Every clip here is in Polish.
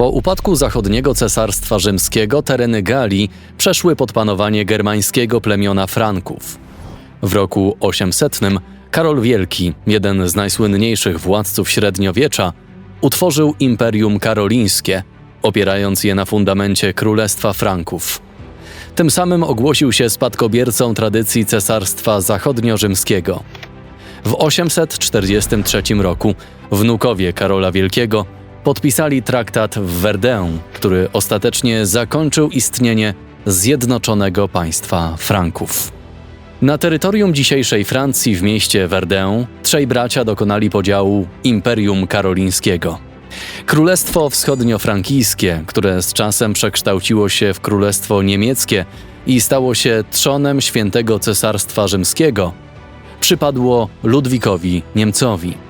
Po upadku zachodniego cesarstwa rzymskiego tereny Galii przeszły pod panowanie germańskiego plemiona Franków. W roku 800 Karol Wielki, jeden z najsłynniejszych władców średniowiecza, utworzył Imperium Karolińskie, opierając je na fundamencie Królestwa Franków. Tym samym ogłosił się spadkobiercą tradycji Cesarstwa Zachodnio-Rzymskiego. W 843 roku wnukowie Karola Wielkiego podpisali traktat w Verdun, który ostatecznie zakończył istnienie Zjednoczonego Państwa Franków. Na terytorium dzisiejszej Francji w mieście Verdun trzej bracia dokonali podziału Imperium Karolińskiego. Królestwo Wschodnio-Frankijskie, które z czasem przekształciło się w Królestwo Niemieckie i stało się trzonem świętego Cesarstwa Rzymskiego, przypadło Ludwikowi Niemcowi.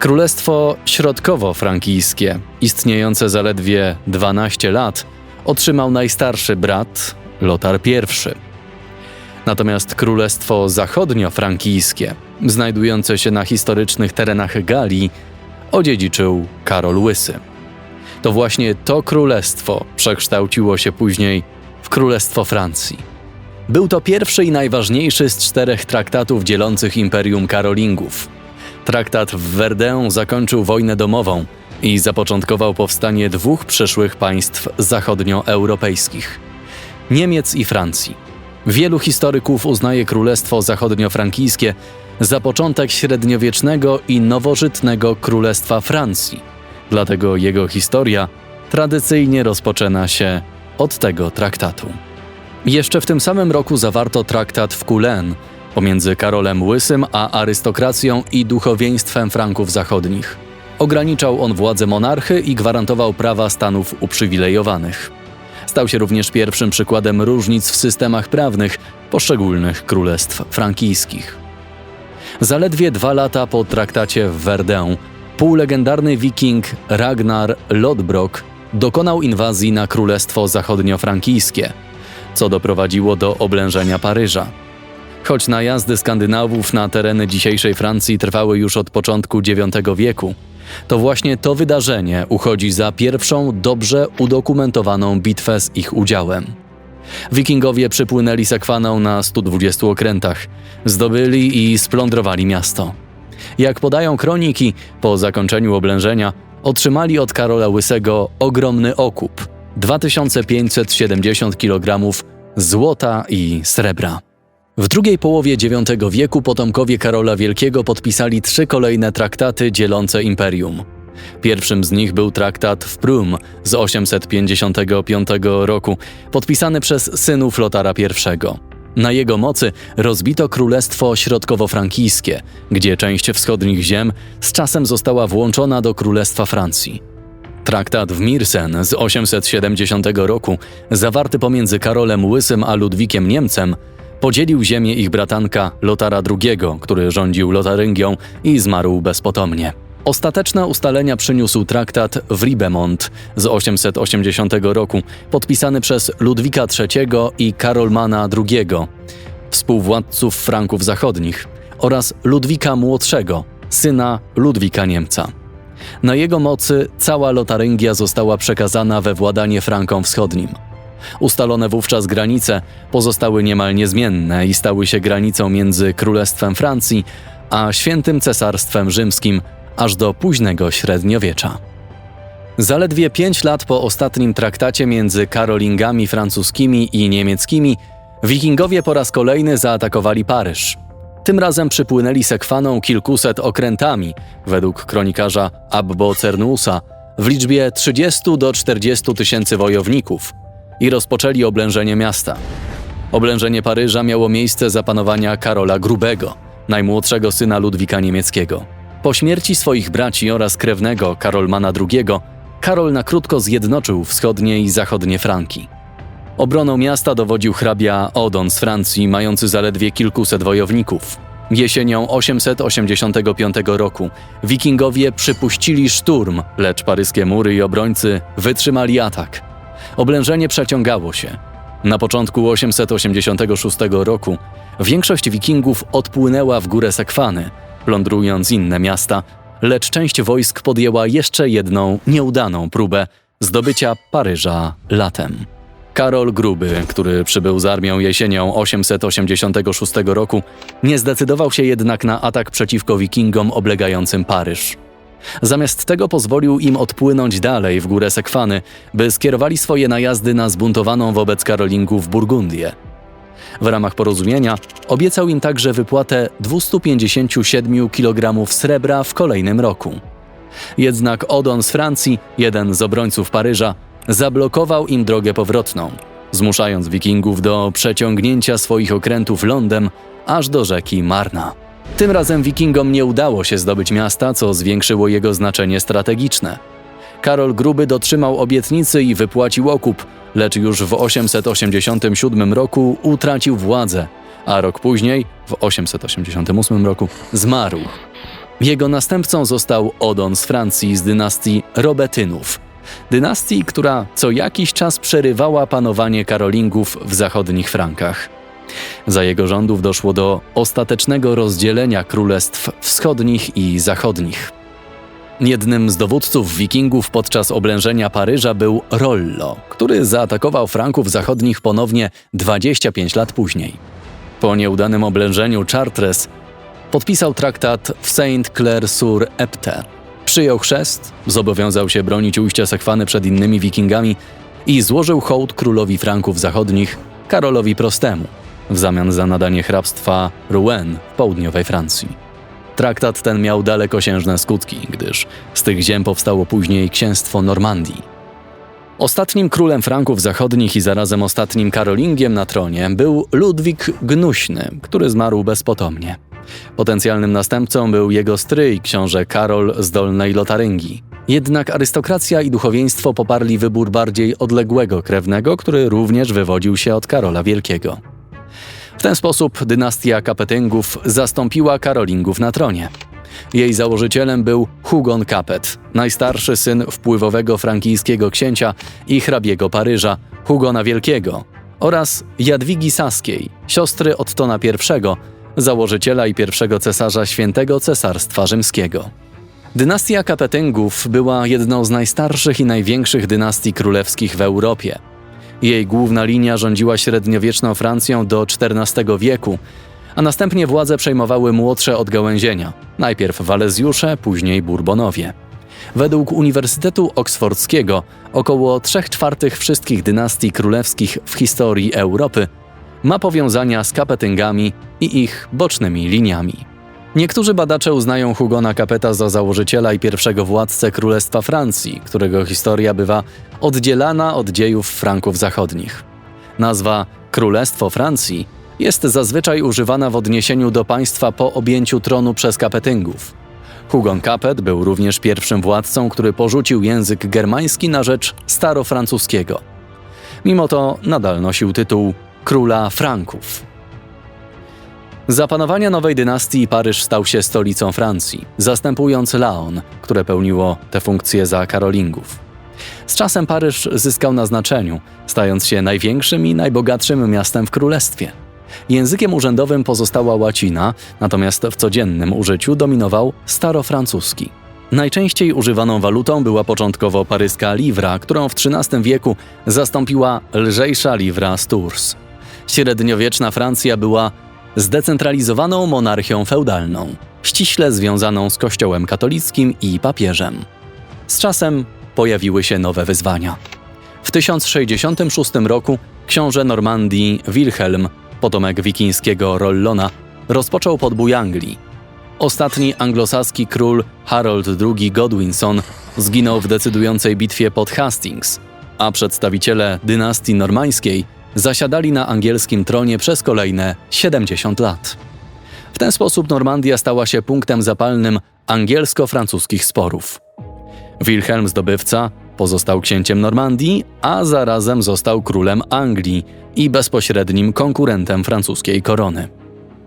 Królestwo Środkowo-Frankijskie, istniejące zaledwie 12 lat, otrzymał najstarszy brat Lotar I. Natomiast Królestwo Zachodnio-Frankijskie, znajdujące się na historycznych terenach Galii, odziedziczył Karol Łysy. To właśnie to królestwo przekształciło się później w Królestwo Francji. Był to pierwszy i najważniejszy z czterech traktatów dzielących Imperium Karolingów. Traktat w Verdun zakończył wojnę domową i zapoczątkował powstanie dwóch przyszłych państw zachodnioeuropejskich Niemiec i Francji. Wielu historyków uznaje Królestwo Zachodniofrankijskie za początek średniowiecznego i nowożytnego Królestwa Francji. Dlatego jego historia tradycyjnie rozpoczyna się od tego traktatu. Jeszcze w tym samym roku zawarto traktat w Coulennes pomiędzy Karolem Łysym a arystokracją i duchowieństwem Franków Zachodnich. Ograniczał on władzę monarchy i gwarantował prawa stanów uprzywilejowanych. Stał się również pierwszym przykładem różnic w systemach prawnych poszczególnych królestw frankijskich. Zaledwie dwa lata po traktacie w Verdun półlegendarny wiking Ragnar Lodbrok dokonał inwazji na Królestwo Zachodniofrankijskie, co doprowadziło do oblężenia Paryża. Choć najazdy Skandynawów na tereny dzisiejszej Francji trwały już od początku IX wieku, to właśnie to wydarzenie uchodzi za pierwszą dobrze udokumentowaną bitwę z ich udziałem. Wikingowie przypłynęli sekwaną na 120 okrętach, zdobyli i splądrowali miasto. Jak podają kroniki, po zakończeniu oblężenia otrzymali od Karola Łysego ogromny okup 2570 kg złota i srebra. W drugiej połowie IX wieku potomkowie Karola Wielkiego podpisali trzy kolejne traktaty dzielące imperium. Pierwszym z nich był traktat w Prüm z 855 roku, podpisany przez synów Lotara I. Na jego mocy rozbito Królestwo Środkowo-Frankijskie, gdzie część wschodnich ziem z czasem została włączona do Królestwa Francji. Traktat w Mirsen z 870 roku, zawarty pomiędzy Karolem Łysym a Ludwikiem Niemcem, podzielił ziemię ich bratanka Lotara II, który rządził Lotaryngią i zmarł bezpotomnie. Ostateczne ustalenia przyniósł traktat w Ribemont z 880 roku, podpisany przez Ludwika III i Karolmana II, współwładców Franków Zachodnich, oraz Ludwika Młodszego, syna Ludwika Niemca. Na jego mocy cała Lotaryngia została przekazana we władanie Frankom Wschodnim. Ustalone wówczas granice pozostały niemal niezmienne i stały się granicą między Królestwem Francji a Świętym Cesarstwem Rzymskim aż do późnego średniowiecza. Zaledwie pięć lat po ostatnim traktacie między Karolingami francuskimi i niemieckimi, Wikingowie po raz kolejny zaatakowali Paryż. Tym razem przypłynęli sekwaną kilkuset okrętami, według kronikarza Abbo Cernusa, w liczbie 30 do 40 tysięcy wojowników i rozpoczęli oblężenie miasta. Oblężenie Paryża miało miejsce za panowania Karola Grubego, najmłodszego syna Ludwika Niemieckiego. Po śmierci swoich braci oraz krewnego Karolmana II, Karol na krótko zjednoczył wschodnie i zachodnie Franki. Obroną miasta dowodził hrabia Odon z Francji, mający zaledwie kilkuset wojowników. Jesienią 885 roku wikingowie przypuścili szturm, lecz paryskie mury i obrońcy wytrzymali atak. Oblężenie przeciągało się. Na początku 886 roku większość wikingów odpłynęła w górę Sekwany, plądrując inne miasta, lecz część wojsk podjęła jeszcze jedną nieudaną próbę, zdobycia Paryża latem. Karol Gruby, który przybył z armią jesienią 886 roku, nie zdecydował się jednak na atak przeciwko wikingom oblegającym Paryż. Zamiast tego pozwolił im odpłynąć dalej w górę Sekwany, by skierowali swoje najazdy na zbuntowaną wobec Karolingów Burgundię. W ramach porozumienia obiecał im także wypłatę 257 kg srebra w kolejnym roku. Jednak Odon z Francji, jeden z obrońców Paryża, zablokował im drogę powrotną, zmuszając wikingów do przeciągnięcia swoich okrętów lądem aż do rzeki Marna. Tym razem wikingom nie udało się zdobyć miasta, co zwiększyło jego znaczenie strategiczne. Karol Gruby dotrzymał obietnicy i wypłacił okup, lecz już w 887 roku utracił władzę, a rok później, w 888 roku, zmarł. Jego następcą został Odon z Francji z dynastii Robetynów. Dynastii, która co jakiś czas przerywała panowanie Karolingów w zachodnich Frankach. Za jego rządów doszło do ostatecznego rozdzielenia królestw wschodnich i zachodnich. Jednym z dowódców wikingów podczas oblężenia Paryża był Rollo, który zaatakował Franków zachodnich ponownie 25 lat później. Po nieudanym oblężeniu Chartres podpisał traktat w Saint-Clair-sur-Epte. Przyjął chrzest, zobowiązał się bronić ujścia Sekwany przed innymi wikingami i złożył hołd królowi Franków zachodnich, Karolowi Prostemu, w zamian za nadanie hrabstwa Rouen w południowej Francji. Traktat ten miał dalekosiężne skutki, gdyż z tych ziem powstało później księstwo Normandii. Ostatnim królem Franków zachodnich i zarazem ostatnim Karolingiem na tronie był Ludwik Gnuśny, który zmarł bezpotomnie. Potencjalnym następcą był jego stryj, książę Karol z Dolnej Lotaryngii. Jednak arystokracja i duchowieństwo poparli wybór bardziej odległego krewnego, który również wywodził się od Karola Wielkiego. W ten sposób dynastia Kapetyngów zastąpiła Karolingów na tronie. Jej założycielem był Hugon Capet, najstarszy syn wpływowego frankijskiego księcia i hrabiego Paryża, Hugona Wielkiego, oraz Jadwigi Saskiej, siostry Ottona I, założyciela i pierwszego cesarza Świętego Cesarstwa Rzymskiego. Dynastia Kapetyngów była jedną z najstarszych i największych dynastii królewskich w Europie. Jej główna linia rządziła średniowieczną Francją do XIV wieku, a następnie władzę przejmowały młodsze odgałęzienia, najpierw Walezjusze, później Bourbonowie. Według Uniwersytetu Oksfordzkiego około 3 czwartych wszystkich dynastii królewskich w historii Europy ma powiązania z kapetyngami i ich bocznymi liniami. Niektórzy badacze uznają Hugona Capeta za założyciela i pierwszego władcę Królestwa Francji, którego historia bywa oddzielana od dziejów Franków zachodnich. Nazwa Królestwo Francji jest zazwyczaj używana w odniesieniu do państwa po objęciu tronu przez Kapetyngów. Hugon Capet był również pierwszym władcą, który porzucił język germański na rzecz starofrancuskiego. Mimo to nadal nosił tytuł króla Franków. Za panowania nowej dynastii Paryż stał się stolicą Francji, zastępując Laon, które pełniło tę funkcję za Karolingów. Z czasem Paryż zyskał na znaczeniu, stając się największym i najbogatszym miastem w królestwie. Językiem urzędowym pozostała łacina, natomiast w codziennym użyciu dominował starofrancuski. Najczęściej używaną walutą była początkowo paryska livra, którą w XIII wieku zastąpiła lżejsza livra z Tours. Średniowieczna Francja była zdecentralizowaną monarchią feudalną, ściśle związaną z Kościołem katolickim i papieżem. Z czasem pojawiły się nowe wyzwania. W 1066 roku książę Normandii Wilhelm, potomek wikińskiego Rollona, rozpoczął podbój Anglii. Ostatni anglosaski król Harold II Godwinson zginął w decydującej bitwie pod Hastings, a przedstawiciele dynastii normańskiej zasiadali na angielskim tronie przez kolejne 70 lat. W ten sposób Normandia stała się punktem zapalnym angielsko-francuskich sporów. Wilhelm Zdobywca pozostał księciem Normandii, a zarazem został królem Anglii i bezpośrednim konkurentem francuskiej korony.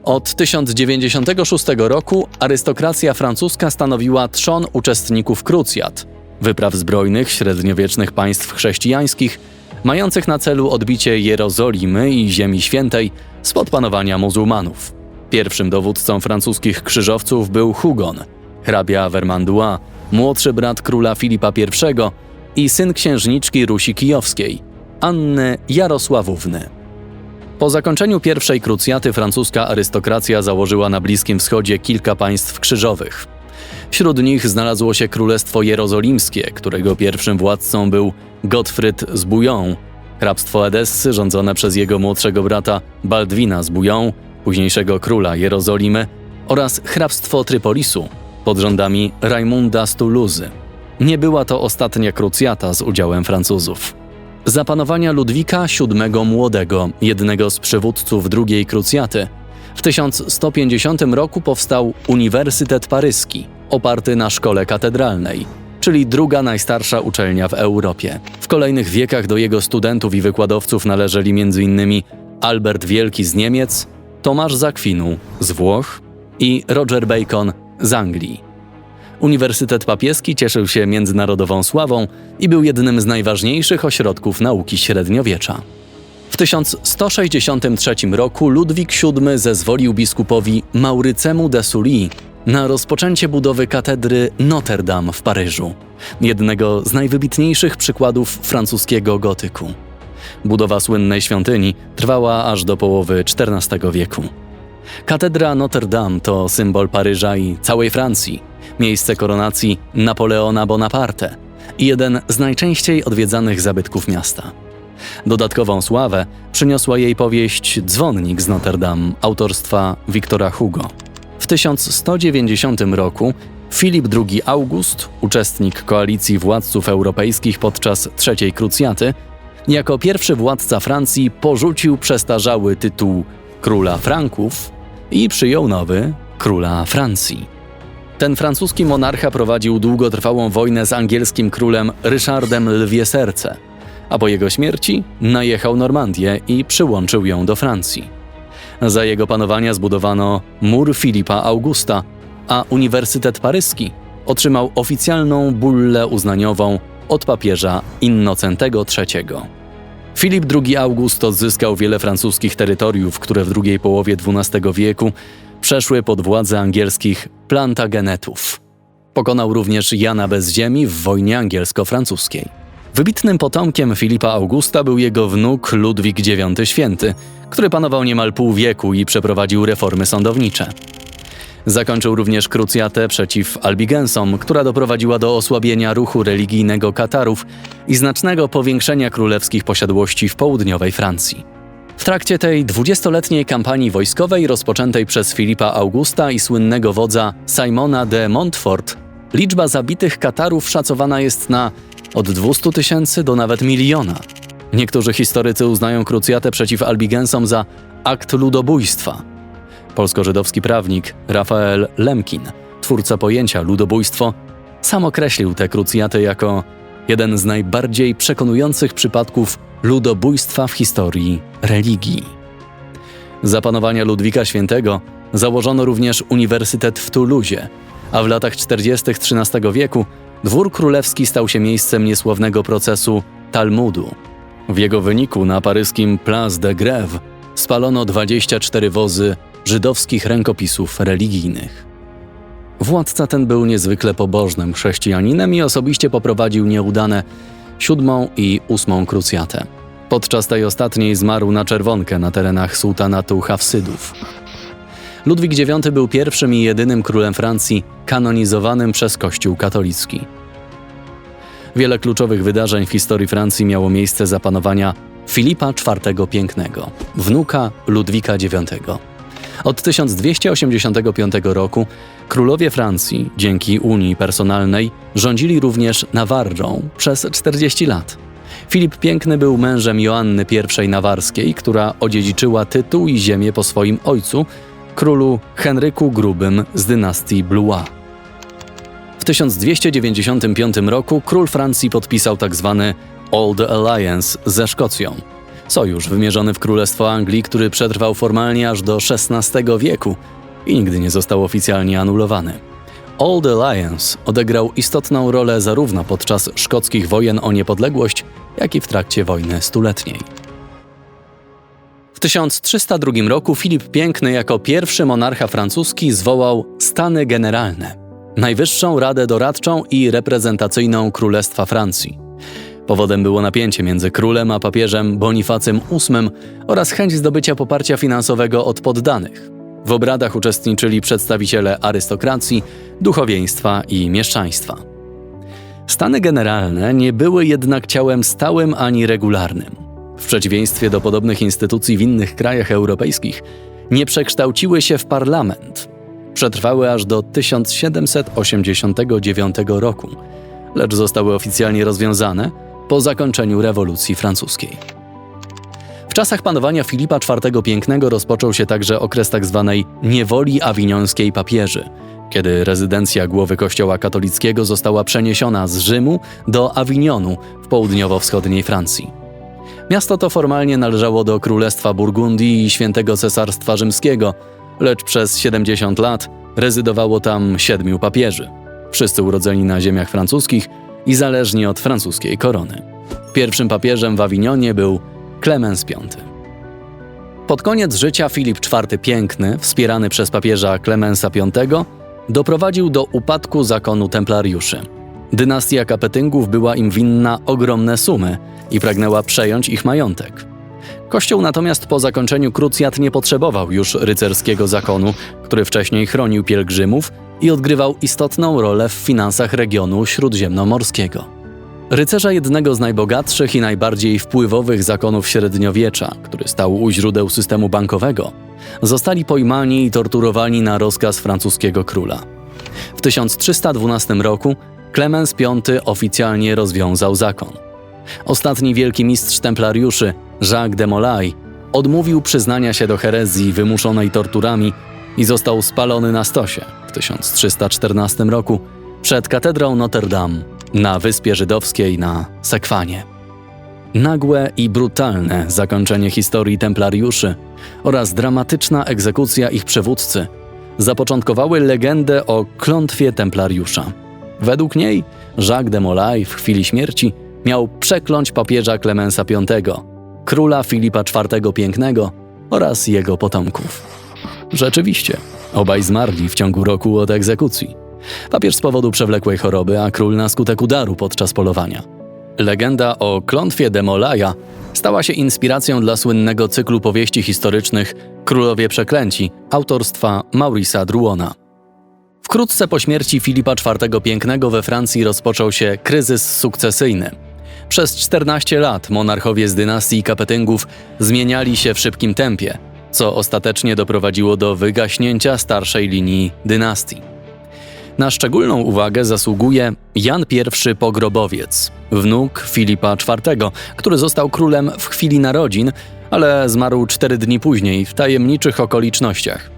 Od 1096 roku arystokracja francuska stanowiła trzon uczestników krucjat, wypraw zbrojnych średniowiecznych państw chrześcijańskich, mających na celu odbicie Jerozolimy i Ziemi Świętej spod panowania muzułmanów. Pierwszym dowódcą francuskich krzyżowców był Hugon, hrabia Vermandois, młodszy brat króla Filipa I, i syn księżniczki Rusi Kijowskiej, Anny Jarosławówny. Po zakończeniu pierwszej krucjaty francuska arystokracja założyła na Bliskim Wschodzie kilka państw krzyżowych. Wśród nich znalazło się Królestwo Jerozolimskie, którego pierwszym władcą był Gottfried z Bouillon, hrabstwo Edessy rządzone przez jego młodszego brata Baldwina z Bouillon, późniejszego króla Jerozolimy, oraz hrabstwo Trypolisu pod rządami Raimunda z Toulouse. Nie była to ostatnia krucjata z udziałem Francuzów. Za panowania Ludwika VII Młodego, jednego z przywódców drugiej krucjaty, w 1150 roku powstał Uniwersytet Paryski, oparty na szkole katedralnej, czyli druga najstarsza uczelnia w Europie. W kolejnych wiekach do jego studentów i wykładowców należeli m.in. Albert Wielki z Niemiec, Tomasz Zakwinu z Włoch i Roger Bacon z Anglii. Uniwersytet Papieski cieszył się międzynarodową sławą i był jednym z najważniejszych ośrodków nauki średniowiecza. W 1163 roku Ludwik VII zezwolił biskupowi Maurycemu de Sully na rozpoczęcie budowy katedry Notre Dame w Paryżu, jednego z najwybitniejszych przykładów francuskiego gotyku. Budowa słynnej świątyni trwała aż do połowy XIV wieku. Katedra Notre Dame to symbol Paryża i całej Francji, miejsce koronacji Napoleona Bonaparte i jeden z najczęściej odwiedzanych zabytków miasta. Dodatkową sławę przyniosła jej powieść Dzwonnik z Notre Dame autorstwa Wiktora Hugo. W 1190 roku Filip II August, uczestnik koalicji władców europejskich podczas trzeciej krucjaty, jako pierwszy władca Francji porzucił przestarzały tytuł króla Franków i przyjął nowy króla Francji. Ten francuski monarcha prowadził długotrwałą wojnę z angielskim królem Ryszardem Lwie Serce, a po jego śmierci najechał Normandię i przyłączył ją do Francji. Za jego panowania zbudowano mur Filipa Augusta, a Uniwersytet Paryski otrzymał oficjalną bullę uznaniową od papieża Innocentego III. Filip II August odzyskał wiele francuskich terytoriów, które w drugiej połowie XII wieku przeszły pod władzę angielskich Plantagenetów. Pokonał również Jana bez ziemi w wojnie angielsko-francuskiej. Wybitnym potomkiem Filipa Augusta był jego wnuk Ludwik IX Święty, który panował niemal pół wieku i przeprowadził reformy sądownicze. Zakończył również krucjatę przeciw Albigensom, która doprowadziła do osłabienia ruchu religijnego Katarów i znacznego powiększenia królewskich posiadłości w południowej Francji. W trakcie tej dwudziestoletniej kampanii wojskowej rozpoczętej przez Filipa Augusta i słynnego wodza Simona de Montfort, liczba zabitych Katarów szacowana jest na od 200 tysięcy do nawet miliona. Niektórzy historycy uznają krucjatę przeciw Albigensom za akt ludobójstwa. Polsko-żydowski prawnik Rafael Lemkin, twórca pojęcia ludobójstwo, sam określił tę krucjatę jako jeden z najbardziej przekonujących przypadków ludobójstwa w historii religii. Za panowania Ludwika Świętego założono również Uniwersytet w Toulouse, a w latach 40. XIII wieku dwór królewski stał się miejscem niesławnego procesu Talmudu. W jego wyniku na paryskim Place de Grève spalono 24 wozy żydowskich rękopisów religijnych. Władca ten był niezwykle pobożnym chrześcijaninem i osobiście poprowadził nieudane siódmą i ósmą krucjatę. Podczas tej ostatniej zmarł na czerwonkę na terenach sułtanatu Hafsydów. Ludwik IX był pierwszym i jedynym królem Francji kanonizowanym przez Kościół katolicki. Wiele kluczowych wydarzeń w historii Francji miało miejsce za panowania Filipa IV Pięknego, wnuka Ludwika IX. Od 1285 roku królowie Francji, dzięki Unii Personalnej, rządzili również Nawarrą przez 40 lat. Filip Piękny był mężem Joanny I Nawarskiej, która odziedziczyła tytuł i ziemię po swoim ojcu, królu Henryku Grubym z dynastii Blois. W 1295 roku król Francji podpisał tzw. Tak Old Alliance ze Szkocją. Sojusz wymierzony w Królestwo Anglii, który przetrwał formalnie aż do XVI wieku i nigdy nie został oficjalnie anulowany. Old Alliance odegrał istotną rolę zarówno podczas szkockich wojen o niepodległość, jak i w trakcie wojny stuletniej. W 1302 roku Filip Piękny jako pierwszy monarcha francuski zwołał Stany Generalne, najwyższą radę doradczą i reprezentacyjną Królestwa Francji. Powodem było napięcie między królem a papieżem Bonifacem VIII oraz chęć zdobycia poparcia finansowego od poddanych. W obradach uczestniczyli przedstawiciele arystokracji, duchowieństwa i mieszczaństwa. Stany generalne nie były jednak ciałem stałym ani regularnym. W przeciwieństwie do podobnych instytucji w innych krajach europejskich, nie przekształciły się w parlament. Przetrwały aż do 1789 roku, lecz zostały oficjalnie rozwiązane po zakończeniu rewolucji francuskiej. W czasach panowania Filipa IV Pięknego rozpoczął się także okres tzw. Tak niewoli awiniońskiej papieży, kiedy rezydencja głowy Kościoła katolickiego została przeniesiona z Rzymu do Awinionu w południowo-wschodniej Francji. Miasto to formalnie należało do Królestwa Burgundii i Świętego Cesarstwa Rzymskiego, lecz przez 70 lat rezydowało tam siedmiu papieży, wszyscy urodzeni na ziemiach francuskich i zależni od francuskiej korony. Pierwszym papieżem w Awinionie był Klemens V. Pod koniec życia Filip IV Piękny, wspierany przez papieża Klemensa V, doprowadził do upadku zakonu templariuszy. Dynastia Kapetyngów była im winna ogromne sumy i pragnęła przejąć ich majątek. Kościół natomiast po zakończeniu krucjat nie potrzebował już rycerskiego zakonu, który wcześniej chronił pielgrzymów i odgrywał istotną rolę w finansach regionu śródziemnomorskiego. Rycerza jednego z najbogatszych i najbardziej wpływowych zakonów średniowiecza, który stał u źródeł systemu bankowego, zostali pojmani i torturowani na rozkaz francuskiego króla. W 1312 roku Klemens V oficjalnie rozwiązał zakon. Ostatni wielki mistrz templariuszy, Jacques de Molay, odmówił przyznania się do herezji wymuszonej torturami i został spalony na stosie w 1314 roku przed katedrą Notre Dame na Wyspie Żydowskiej na Sekwanie. Nagłe i brutalne zakończenie historii templariuszy oraz dramatyczna egzekucja ich przywódcy zapoczątkowały legendę o klątwie templariusza. Według niej Jacques de Molay w chwili śmierci miał przekląć papieża Klemensa V, króla Filipa IV Pięknego oraz jego potomków. Rzeczywiście, obaj zmarli w ciągu roku od egzekucji. Papież z powodu przewlekłej choroby, a król na skutek udaru podczas polowania. Legenda o klątwie Demolaja stała się inspiracją dla słynnego cyklu powieści historycznych Królowie Przeklęci autorstwa Maurisa Druona. Wkrótce po śmierci Filipa IV Pięknego we Francji rozpoczął się kryzys sukcesyjny. Przez 14 lat monarchowie z dynastii Kapetyngów zmieniali się w szybkim tempie, co ostatecznie doprowadziło do wygaśnięcia starszej linii dynastii. Na szczególną uwagę zasługuje Jan I Pogrobowiec, wnuk Filipa IV, który został królem w chwili narodzin, ale zmarł cztery dni później w tajemniczych okolicznościach.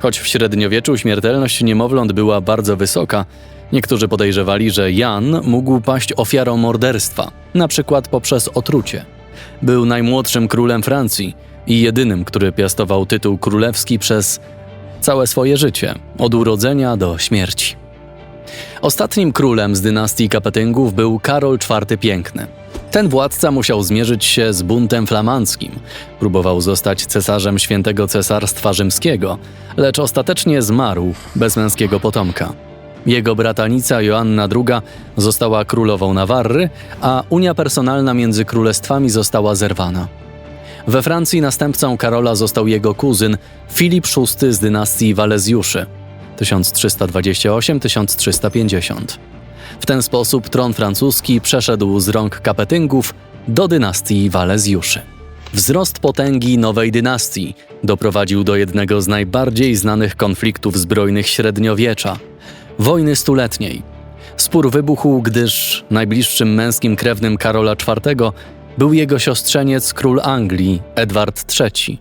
Choć w średniowieczu śmiertelność niemowląt była bardzo wysoka, niektórzy podejrzewali, że Jan mógł paść ofiarą morderstwa, na przykład poprzez otrucie. Był najmłodszym królem Francji i jedynym, który piastował tytuł królewski przez całe swoje życie, od urodzenia do śmierci. Ostatnim królem z dynastii Kapetyngów był Karol IV Piękny. Ten władca musiał zmierzyć się z buntem flamandzkim. Próbował zostać cesarzem świętego cesarstwa rzymskiego, lecz ostatecznie zmarł bez męskiego potomka. Jego bratanica Joanna II została królową Nawarry, a unia personalna między królestwami została zerwana. We Francji następcą Karola został jego kuzyn Filip VI z dynastii Walezjuszy 1328-1350. W ten sposób tron francuski przeszedł z rąk Kapetyngów do dynastii Walezjuszy. Wzrost potęgi nowej dynastii doprowadził do jednego z najbardziej znanych konfliktów zbrojnych średniowiecza wojny stuletniej. Spór wybuchł, gdyż najbliższym męskim krewnym Karola IV był jego siostrzeniec król Anglii, Edward III.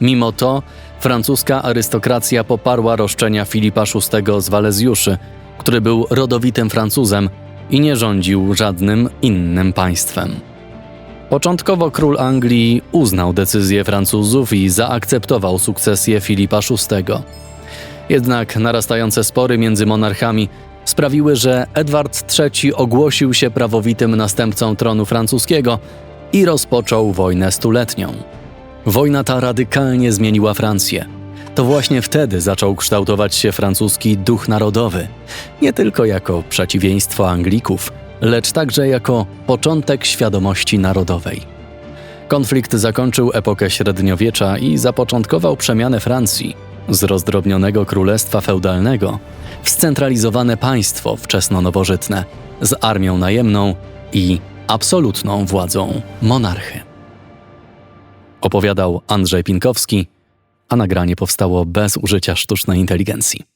Mimo to francuska arystokracja poparła roszczenia Filipa VI z Walezjuszy, który był rodowitym Francuzem i nie rządził żadnym innym państwem. Początkowo król Anglii uznał decyzję Francuzów i zaakceptował sukcesję Filipa VI. Jednak narastające spory między monarchami sprawiły, że Edward III ogłosił się prawowitym następcą tronu francuskiego i rozpoczął wojnę stuletnią. Wojna ta radykalnie zmieniła Francję. To właśnie wtedy zaczął kształtować się francuski duch narodowy, nie tylko jako przeciwieństwo Anglików, lecz także jako początek świadomości narodowej. Konflikt zakończył epokę średniowiecza i zapoczątkował przemianę Francji z rozdrobnionego królestwa feudalnego w scentralizowane państwo wczesno-nowożytne z armią najemną i absolutną władzą monarchy. Opowiadał Andrzej Pinkowski, a nagranie powstało bez użycia sztucznej inteligencji.